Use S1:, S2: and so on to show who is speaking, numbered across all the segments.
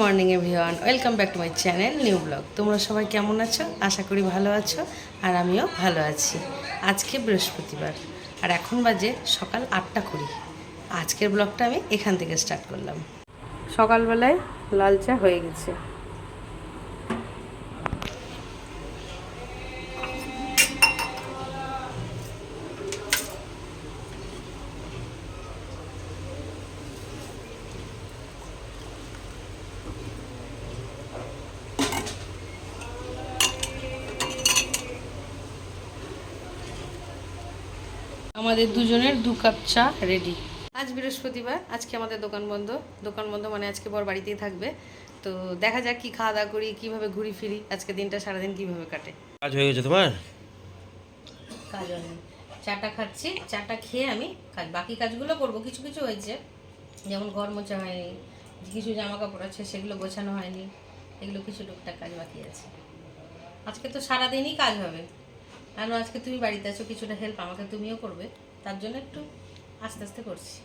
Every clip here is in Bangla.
S1: Morning everyone welcome back to my channel new blog তোমরা সবাই কেমন আছো? আশা করি ভালো আছো, আর আমিও ভালো আছি। আজকে বৃহস্পতিবার, আর এখন বাজে সকাল আটটা কুড়ি। আজকের ব্লগটা আমি এখান থেকে স্টার্ট করলাম। সকালবেলায় লাল চা হয়ে গেছে। আমাদের দুজনের দু কাপ চা রেডি আজ বৃহস্পতিবার আজকে আমাদের দোকান বন্ধ। দোকান বন্ধ মানে আজকে বর বাড়িতেই থাকবে। তো দেখা যাক কি খাওয়া দাওয়া করি কীভাবে ঘুরি ফিরি আজকে দিনটা সারাদিন কীভাবে কাটে।
S2: কাজ হয়ে গেছে তোমার?
S1: কাজ নেই চাটা খাচ্ছি চাটা খেয়ে আমি কাজ বাকি কাজগুলো করব কিছু কিছু হয়েছে। যেমন ঘর মোছা হয়নি কিছু জামা কাপড় আছে সেগুলো গোছানো হয়নি এগুলো কিছু টুকটাক কাজ বাকি আছে। আজকে তো সারাদিনই কাজ হবে। আর আজকে তুমি বাড়িতে আছো, কিছুটা হেল্প আমাকে তুমিও করবে। তার জন্য একটু আস্তে আস্তে করছি।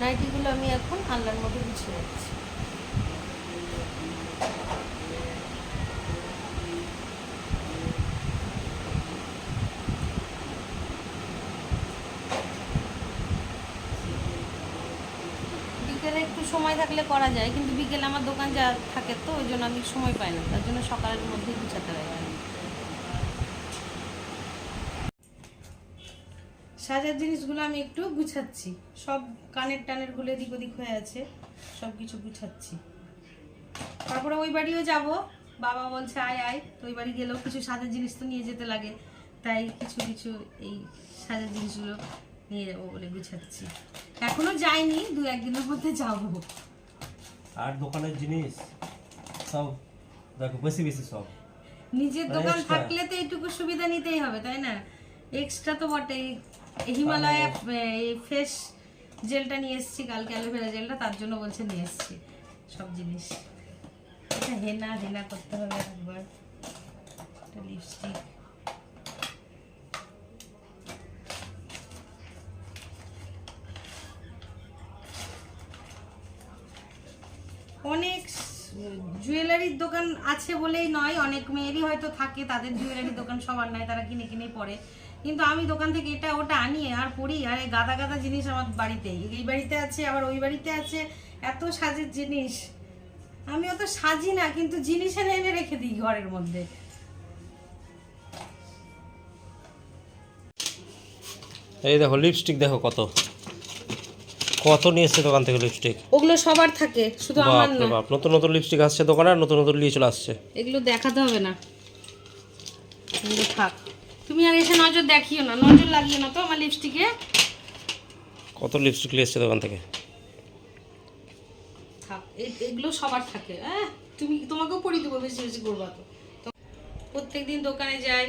S1: নাইটিগুলো আমি এখন আল্লাহর মধ্যে গুছিয়ে রাখছি বিকেলে একটু সময় থাকলে করা যায়, কিন্তু বিকেলে আমার দোকান যা থাকে তো, ওই জন্য আমি সময় পাই না। তার জন্য সকালের মধ্যেই গুছাতে হয়। সাজার জিনিসগুলো আমি একটু গুছাচ্ছি। সব কানের টানেরগুলো এদিক ওদিক হয়ে আছে, সব কিছু গুছাচ্ছি। তারপরে ওই বাড়িও যাব। বাবা বলছে, আয় আয়। তো ওই বাড়ি গেলেও কিছু সাজার জিনিস তো নিয়ে যেতে লাগে। তাই কিছু কিছু এই সাজার জিনিসগুলো নিয়ে যাব বলে গুছাচ্ছি। এখনও যাইনি দু একদিনের মধ্যে যাব।
S2: আর দোকানের জিনিস সব দেখো বেশি বেশি সব।
S1: নিজের দোকান থাকলে তো এইটুকু সুবিধা নিতেই হবে তাই না? এক্সট্রা তো বটেই। এই হিমালয়া এই ফেস জেলটা নিয়ে এসেছি কালকে অ্যালোভেরা জেলটা তার জন্য বলছে নিয়ে এসেছি সব জিনিস। এটা হেনা হেনা করতে হবে একবার। লিপস্টিক জুয়েলারির দোকান আছে বলেই নয়, অনেক মেয়েরই হয়তো থাকে, তাদের জুয়েলারির দোকান সবার নয় তারা কিনে কিনে পরে কিন্তু আমি দোকান থেকে এটা ওটা আনি আর পরি আর এই গাদা গাদা জিনিস আমার বাড়িতেই। এই বাড়িতে আছে, আবার ওই বাড়িতে আছে, এত সাজের জিনিস। আমি অত সাজি না, কিন্তু জিনিস এনে এনে রেখে দিই ঘরের মধ্যে।
S2: এই দেখো লিপস্টিক দেখো কত। কত নিয়ে এসছে দোকান থেকে লিপস্টিক
S1: ওগুলো সবার থাকে শুধু আমার না।
S2: বাপ নতুন নতুন লিপস্টিক আসছে দোকানে আর নতুন নতুন নিয়ে চলে আসছে।
S1: এগুলো দেখাতে হবে না। এগুলো থাক। তুমি আর এসে নজর দেখিও না নজর লাগিও না তো আমার লিপস্টিকে
S2: কত লিপস্টিক নিয়ে এসছে দোকান থেকে?
S1: থাক এগুলো সবার থাকে। হ্যাঁ তুমি তোমাকেও পরিয়ে দেবো বেশি বেশি করবা তো। তো প্রত্যেক দিন দোকানে যাই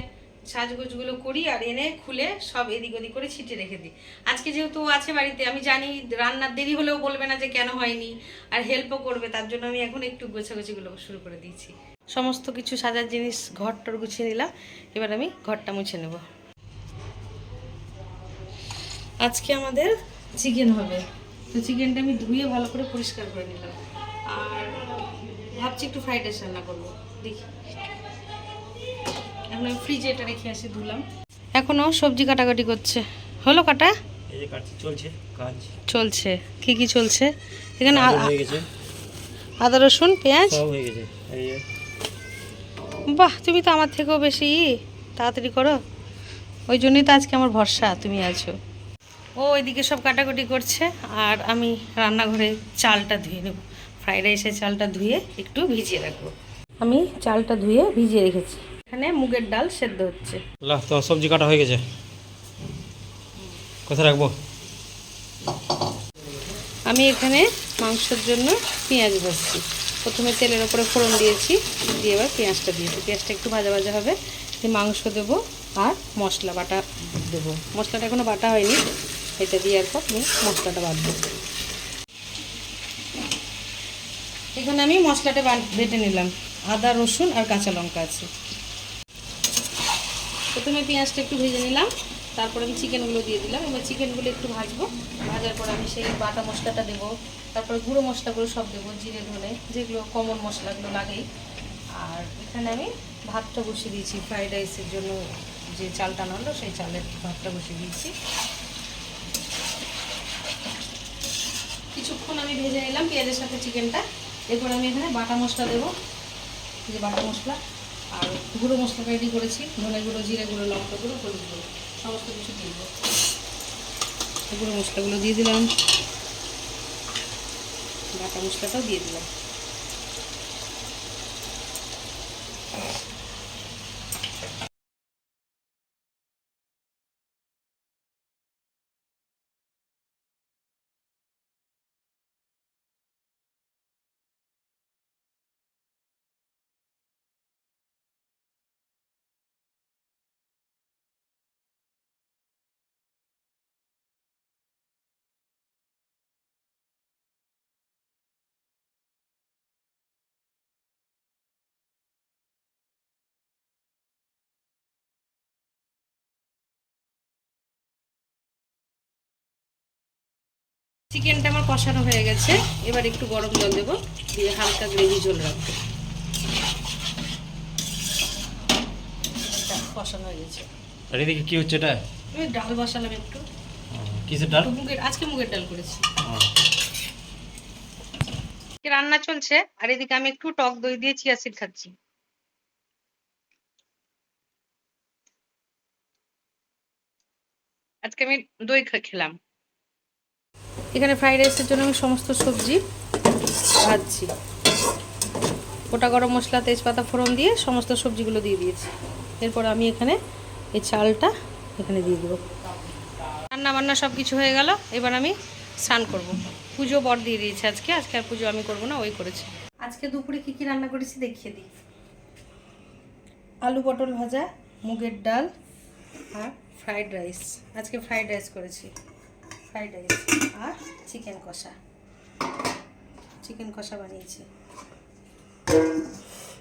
S1: সাজগোজগুলো করি আর এনে খুলে সব এদিক ওদিক করে ছিটিয়ে রেখে দিই। আজকে যেহেতু আছে বাড়িতে, আমি জানি রান্নার দেরি হলেও বলবে না যে কেন হয়নি আর হেল্পও করবে, তার জন্য আমি এখন একটু গোছাগুছিগুলো শুরু করে দিয়েছি। সমস্ত কিছু সাজার জিনিস ঘর টর গুছিয়ে নিলাম, এবার আমি ঘরটা মুছে নেব। আজকে আমাদের চিকেন হবে। তো চিকেনটা আমি ধুয়ে ভালো করে পরিষ্কার করে নিলাম। আর ভাবছি একটু ফ্রাইড রাইস রান্না করব। দেখি। এখন আমি ফ্রিজে এটা রেখে আসি ধুলাম। এখনও সবজি কাটাকাটি করছে। হলো কাটা?
S2: এই যে কাটছি চলছে কাজ।
S1: চলছে। কি কি চলছে? এখানে আদা রসুন পেঁয়াজ?
S2: হয়ে
S1: বাহ তুমি তো আমার থেকেও বেশি তাড়াতাড়ি করো। ওই জন্যই তো আজকে আমার ভরসা তুমি আছো। ও ওইদিকে সব কাটাকুটি করছে। আর আমি রান্নাঘরে চালটা ধুয়ে নেব। ফ্রাইড রাইসের চালটা ধুয়ে একটু ভিজিয়ে রাখব। আমি চালটা ধুয়ে ভিজিয়ে রেখেছি। এখানে মুগের ডাল সেদ্ধ হচ্ছে।
S2: লাহ তোমার সবজি কাটা হয়ে গেছে। কোথায় রাখব?
S1: আমি এখানে মাংসের জন্য পেঁয়াজ ভাজছি। প্রথমে তেলের ওপরে ফোড়ন দিয়েছি দিয়ে এবার পেঁয়াজটা দিয়েছি। পেঁয়াজটা একটু ভাজা ভাজা হবে দিয়ে মাংস দেবো আর মশলা বাটা দেবো। মশলাটা এখনও বাটা হয়নি এটা দিয়ে এরপর আমি মশলাটা বাঁধবো এখানে আমি মশলাটা বেটে নিলাম। আদা রসুন আর কাঁচা লঙ্কা আছে। প্রথমে পেঁয়াজটা একটু ভেজে নিলাম, তারপরে আমি চিকেনগুলো দিয়ে দিলাম। এবার চিকেনগুলো একটু ভাজবো, ভাজার পর আমি সেই বাটা মশলাটা দেবো, তারপরে গুঁড়ো মশলাগুলো সব দেবো, জিরে ধনে, যেগুলো কমন মশলাগুলো লাগেই। আর এখানে আমি ভাতটা বসিয়ে দিয়েছি ফ্রাইড রাইসের জন্য যে চালটা নাড়লো, সেই চালের ভাতটা বসিয়ে দিয়েছি। কিছুক্ষণ আমি ভেজে নিলাম পেঁয়াজের সাথে চিকেনটা, এরপর আমি এখানে বাটা মশলা দেবো, যে বাটা মশলা, আর গুঁড়ো মশলা রেডি করেছি। ধনে গুঁড়ো, জিরে গুঁড়ো, লঙ্কা গুঁড়ো, হলুদ গুঁড়ো, সমস্ত কিছু দিয়ে দেবো। গুঁড়ো মশলাগুলো দিয়ে দিলাম। বাটা মশলাটাও দিয়ে দিলাম। চিকেনটা আমার কষানো হয়ে গেছে। এবার একটু গরম জল দেবো দিয়ে হালকা গ্রেভি জল রাখব। কষানো হয়ে গেছে।
S2: আর এদিকে কি হচ্ছে এটা?
S1: আমি ডাল বসালাম একটু।
S2: কিসের ডাল?
S1: মুগের আজকে মুগের ডাল করেছি। রান্না চলছে আর এদিকে আমি একটু টক দই দিয়ে চিয়া সিড খাচ্ছি। আজকে আমি দই খেলাম। এখানে ফ্রাইড রাইসের জন্য আমি সমস্ত সবজি ভাজছি। গোটা গরম মশলা, তেজপাতা, ফোড়ন দিয়ে সমস্ত সবজিগুলো দিয়ে দিয়েছি। এরপর আমি এখানে এই চালটা এখানে দিয়ে দেবো। রান্না বান্না সব কিছু হয়ে গেল, এবার আমি স্নান করব। পুজো বর দিয়ে দিয়েছে আজকে আজকে আর পুজো আমি করব না, ওই করেছি। আজকে দুপুরে কি কি রান্না করেছি দেখিয়ে দিই। আলু পটল ভাজা, মুগের ডাল আর ফ্রাইড রাইস আজকে ফ্রাইড রাইস করেছি। ফ্রাইড রাইস আর চিকেন কষা। চিকেন কষা বানিয়েছি।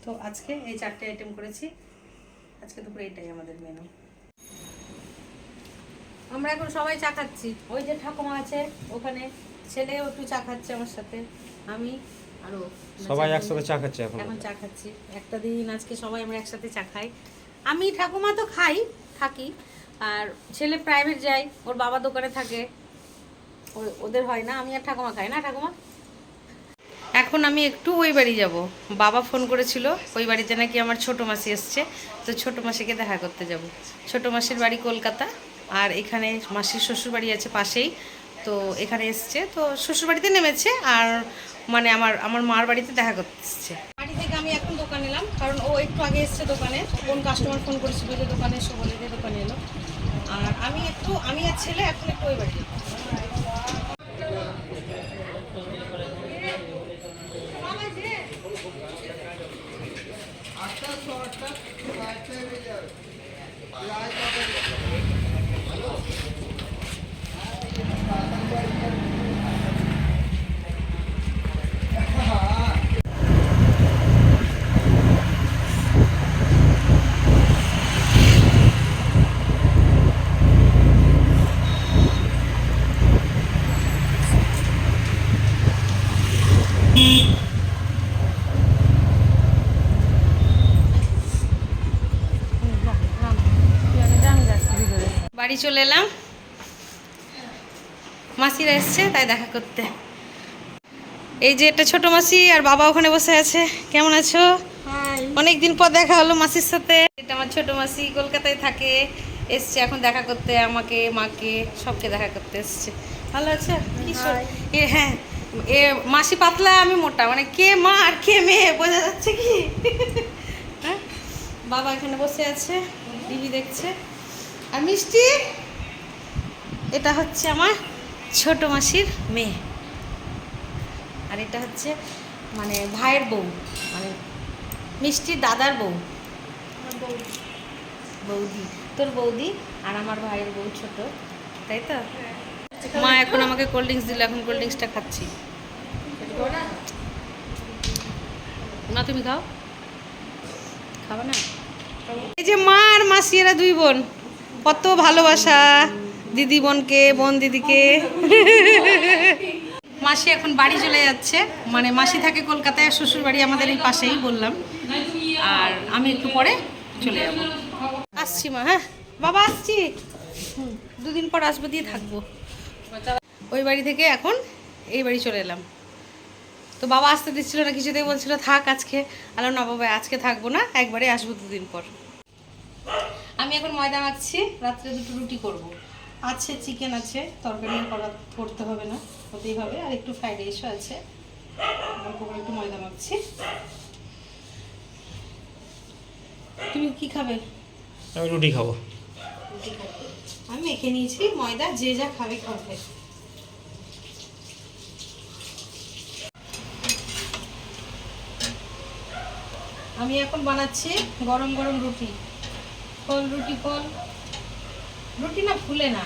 S1: তো আজকে এই চারটে আইটেম করেছি। আজকে দুপুরে এটাই আমাদের মেনু আমরা এখন সবাই চা খাচ্ছি। ওই যে ঠাকুমা আছে ওখানে ছেলেও একটু চা খাচ্ছে আমার সাথে। আমি আরও
S2: সবাই একসাথে চা খাচ্ছে এখন।
S1: এখন চা খাচ্ছি। একটা দিন আজকে সবাই আমরা একসাথে চা খাই। আমি ঠাকুমা তো খাই থাকি। আর ছেলে প্রাইভেট যায় ওর বাবা দোকানে থাকে। ওদের হয় না, আমি আর ঠাকুমা খাই না, ঠাকুমা? এখন আমি একটু ওই বাড়ি যাব। বাবা ফোন করেছিল, ওই বাড়িতে নাকি আমার ছোট মাসি এসছে, তো ছোট মাসিকে দেখা করতে যাব। ছোট মাসির বাড়ি কলকাতা, আর এখানে মাসির শ্বশুর বাড়ি আছে পাশেই, তো এখানে এসছে, তো শ্বশুর বাড়িতে নেমেছে, আর মানে আমার আমার মার বাড়িতে দেখা করতে বাড়ি থেকে আমি এখন দোকানে এলাম, কারণ ও একটু আগে এসছে দোকানে কোন কাস্টমার ফোন করেছিল, যে দোকানে এসে বলে দোকানে এলো। আর আমি একটু আমি আর ছেলে এখন একটু ওই বাড়ি shortcut, I say we are. Yeah, I. বাড়ি চলে এলাম। মাসিরা এসছে তাই দেখা করতে। এই যে একটা ছোট মাসি আর বাবা ওখানে বসে আছে। কেমন আছো? অনেক দিন পর দেখা হলো মাসির সাথে। এটা আমার ছোট মাসি কলকাতায় থাকে। এসছে এখন দেখা করতে আমাকে মাকে সবকে দেখা করতে এসছে। ভালো আছে? কি এ হ্যাঁ এ মাসি পাতলা আমি মোটা। মানে কে মা আর কে মেয়ে বোঝা যাচ্ছে কি? হ্যাঁ? বাবা এখানে বসে আছে টিভি দেখছে। আর মিষ্টি এটা হচ্ছে আমার ছোট মাসির মেয়ে। আর এটা হচ্ছে মানে ভাইয়ের বউ মানে মিষ্টির দাদার বউ। বৌদি। তোর বৌদি আর আমার ভাইয়ের বউ ছোট তাই তো? মা এখন আমাকে কোল্ড ড্রিঙ্কস দিল এখন কোল্ড ড্রিঙ্কসটা খাচ্ছি। না তুমি খাও। খাবা না? এই যে মা আর মাসি এরা দুই বোন। কত ভালোবাসা দিদি বোনকে, বোন দিদিকে। মাসি এখন বাড়ি চলে যাচ্ছে। মানে মাসি থাকে কলকাতায়, শ্বশুর বাড়ি আমাদের এই পাশেই বললাম। আর আমি একটু পরে চলে যাব। আসছি মা হ্যাঁ? বাবা, আসছি। দুদিন পর আসব, দিয়ে থাকব। ওই বাড়ি থেকে এখন এই বাড়ি চলে এলাম। তো বাবা আসতে দিচ্ছিল না, কিছুতেই বলছিল, থাক আজকে। আলো না বাবা আজকে থাকব না, একবারে আসব দুদিন পর। আমি এখন ময়দা মাখছি রাত্রে দুটো রুটি করব। আছে চিকেন আছে তরকারি করা করতে হবে না হতেই হবে। আর একটু ফ্রাইড রাইসও আছে। অল্প করে একটু ময়দা মাখছি। তুমি কি খাবে?
S2: আমি রুটি খাব।
S1: আমি মেখে নিয়েছি ময়দা যে যা খাবে খাবে। আমি এখন বানাচ্ছি গরম গরম রুটি। ফল রুটি ফল রুটি না ফুলে না।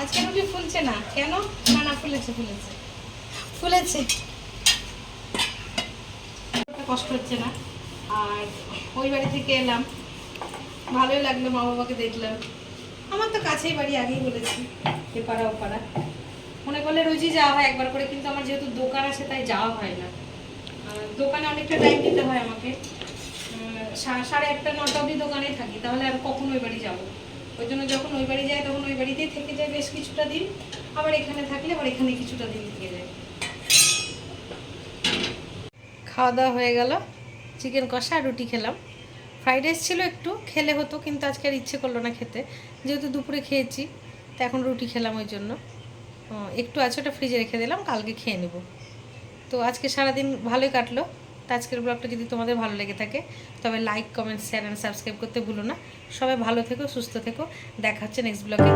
S1: আজকে রুটি ফুলছে না। কেন? না না, ফুলেছে ফুলেছে। ফুলেছে। কষ্ট হচ্ছে না। আর ওই বাড়ি থেকে এলাম। ভালোই লাগল মা বাবাকে দেখলাম। আমার তো কাছেই বাড়ি, আগেই বলেছি। এ পাড়া, ও পাড়া। মনে করলে রোজই যাওয়া হয় একবার করে, কিন্তু আমার যেহেতু দোকান আছে, তাই যাওয়া হয় না। দোকানে অনেকটা টাইম দিতে হয় আমাকে। সাড়ে আটটা নটা অবধি দোকানে থাকি, তাহলে আর কখন ওই বাড়ি যাব? ওই জন্য যখন ওই বাড়ি যাই তখন ওই বাড়িতেই থেকে যায় বেশ কিছুটা দিন। আবার এখানে থাকলে আবার এখানে কিছুটা দিন থেকে যায়। খাওয়া দাওয়া হয়ে গেল, চিকেন কষা আর রুটি খেলাম। ফ্রাইড রাইস ছিল একটু, খেলে হতো, কিন্তু আজকে আর ইচ্ছে করল না খেতে। যেহেতু দুপুরে খেয়েছি, তো এখন রুটি খেলাম ওই জন্য। একটু আছে ওটা ফ্রিজে রেখে দিলাম, কালকে খেয়ে নেব। তো আজকে সারাদিন ভালোই কাটলো। তো আজকের ব্লগটা যদি তোমাদের ভালো লেগে থাকে, তবে like comment share and subscribe করতে ভুলো না। সবাই ভালো থেকো, সুস্থ থেকো। দেখা হচ্ছে নেক্সট ব্লগে